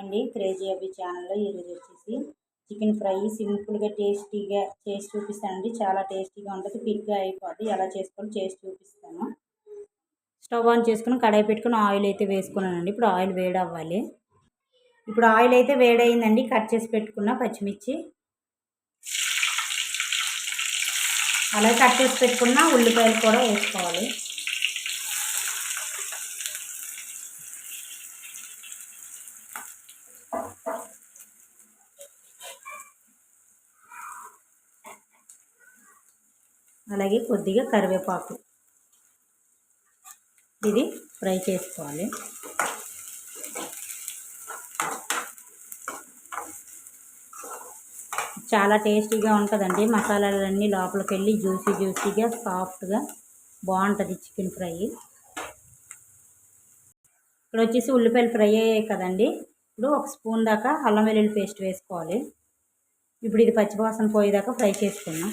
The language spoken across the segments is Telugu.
అండి. క్రేజీ అబ్బి ఛానల్లో ఈరోజు వచ్చేసి చికెన్ ఫ్రై సింపుల్గా టేస్టీగా చేసి చూపిస్తానండి. చాలా టేస్టీగా ఉంటుంది. క్విక్గా అయిపోద్ది. ఎలా చేసుకోవాలో చేసి చూపిస్తాను. స్టవ్ ఆన్ చేసుకుని కడాయి పెట్టుకుని ఆయిల్ అయితే వేసుకున్నానండి. ఇప్పుడు ఆయిల్ వేడి అవ్వాలి ఇప్పుడు ఆయిల్ అయితే వేడైందండి కట్ చేసి పెట్టుకున్న పచ్చిమిర్చి. అలాగే కట్ చేసి పెట్టుకున్న ఉల్లిపాయలు కూడా వేసుకోవాలి. అలాగే కొద్దిగా కరివేపాకు ఇది ఫ్రై చేసుకోవాలి. చాలా టేస్టీగా ఉంటుందండి. మసాలాలన్నీ లోపలికి వెళ్ళి జ్యూసీ జ్యూసీగా సాఫ్ట్గా బాగుంటుంది చికెన్ ఫ్రై. ఇక్కడ వచ్చేసి ఉల్లిపాయలు ఫ్రై అయ్యాయి కదండి. ఇప్పుడు ఒక స్పూన్ దాకా అల్లం వెల్లుల్లి పేస్ట్ వేసుకోవాలి. ఇప్పుడు ఇది పచ్చివాసన పోయేదాకా ఫ్రై చేసుకున్నాం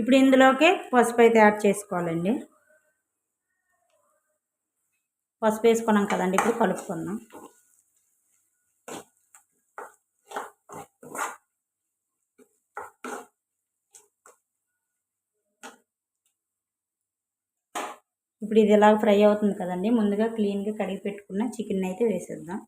ఇప్పుడు ఇందులోకి పసుపు అయితే యాడ్ చేసుకోవాలండి. పసుపు వేసుకున్నాం కదండి ఇప్పుడు కలుపుకుందాం. ఇప్పుడు ఇది ఎలా ఫ్రై అవుతుంది కదండి? ముందుగా క్లీన్గా కడిగి పెట్టుకున్న చికెన్ అయితే వేసేద్దాం.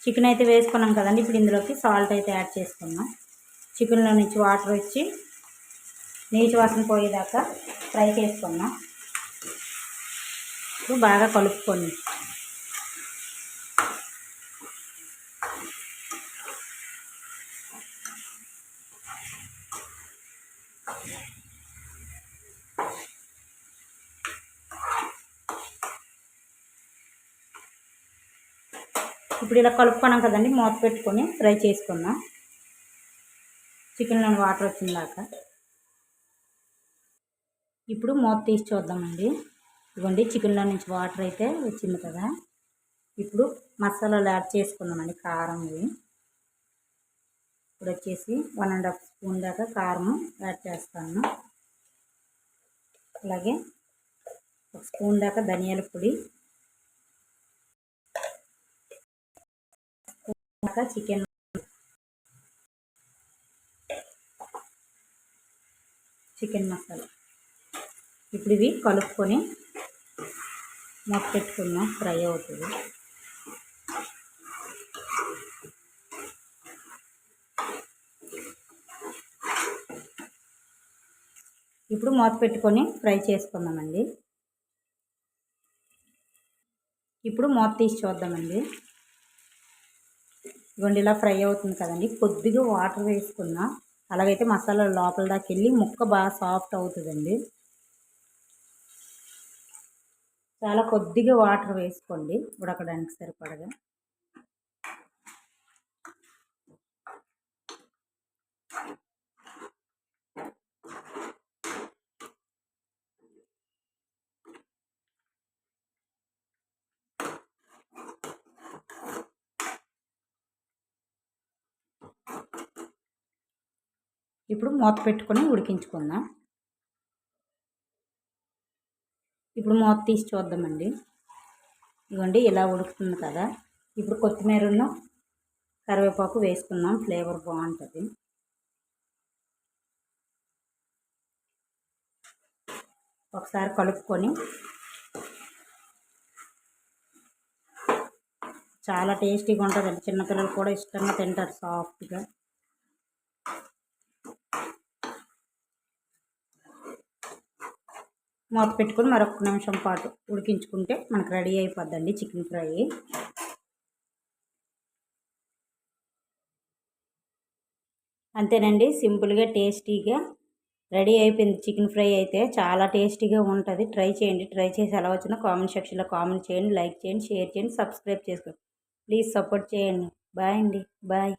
చికెన్ అయితే వేసుకున్నాం కదండి. ఇప్పుడు ఇందులోకి సాల్ట్ అయితే యాడ్ చేసుకున్నాం చికెన్లో నుంచి వాటర్ వచ్చి నీచు వాసన పోయేదాకా ఫ్రై చేసుకున్నాం ఇప్పుడు బాగా కలుపుకొని ఇప్పుడు ఇలా కలుపుకున్నాం కదండి మూత పెట్టుకొని ఫ్రై చేసుకుందాం. చికెన్లో వాటర్ వచ్చిందాక ఇప్పుడు మూత తీసి చూద్దామండి. ఇవ్వండి చికెన్లో నుంచి వాటర్ అయితే వచ్చింది కదా. ఇప్పుడు మసాలాలు యాడ్ చేసుకుందామండి కారం ఇవి. ఇప్పుడు వచ్చేసి వన్ అండ్ హాఫ్ స్పూన్ దాకా కారం యాడ్ చేస్తాను. అలాగే ఒక స్పూన్ దాకా ధనియాల పొడి. చికెన్ చికెన్ మసాలా ఇప్పుడు ఇవి కలుపుకొని మూత పెట్టుకుందాం ఫ్రై అవుతుంది. ఇప్పుడు మూత పెట్టుకొని ఫ్రై చేసుకుందామండి. ఇప్పుడు మూత తీసి చూద్దామండి. ఇవ్వండి ఇలా ఫ్రై అవుతుంది కదండి. కొద్దిగా వాటర్ వేసుకున్నా అలాగైతే మసాలా లోపల దాకా వెళ్ళి ముక్క బాగా సాఫ్ట్ అవుతుందండి. చాలా కొద్దిగా వాటర్ వేసుకోండి. ఉడకడానికి సరిపడగా. ఇప్పుడు మూత పెట్టుకొని ఉడికించుకుందాం. ఇప్పుడు మూత తీసి చూద్దామండి. ఇవ్వండి ఇలా ఉడుకుతుంది కదా. ఇప్పుడు కొత్తిమీరను కరివేపాకు వేసుకుందాం ఫ్లేవర్ బాగుంటుంది. ఒకసారి కలుపుకొని చాలా టేస్టీగా ఉంటుందండి. చిన్నపిల్లలు కూడా ఇష్టంగా తింటారు సాఫ్ట్గా. మూత పెట్టుకొని మరొక నిమిషం పాటు ఉడికించుకుంటే మనకు రెడీ అయిపోద్దండి చికెన్ ఫ్రై. అంతేనండి సింపుల్గా టేస్టీగా రెడీ అయిపోయింది చికెన్ ఫ్రై అయితే. చాలా టేస్టీగా ఉంటుంది. ట్రై చేయండి. ట్రై చేసి ఎలా వచ్చినా కామెంట్ సెక్షన్లో కామెంట్ చేయండి లైక్ చేయండి షేర్ చేయండి సబ్స్క్రైబ్ చేసుకోండి. ప్లీజ్ సపోర్ట్ చేయండి. బాయ్ అండి. బాయ్.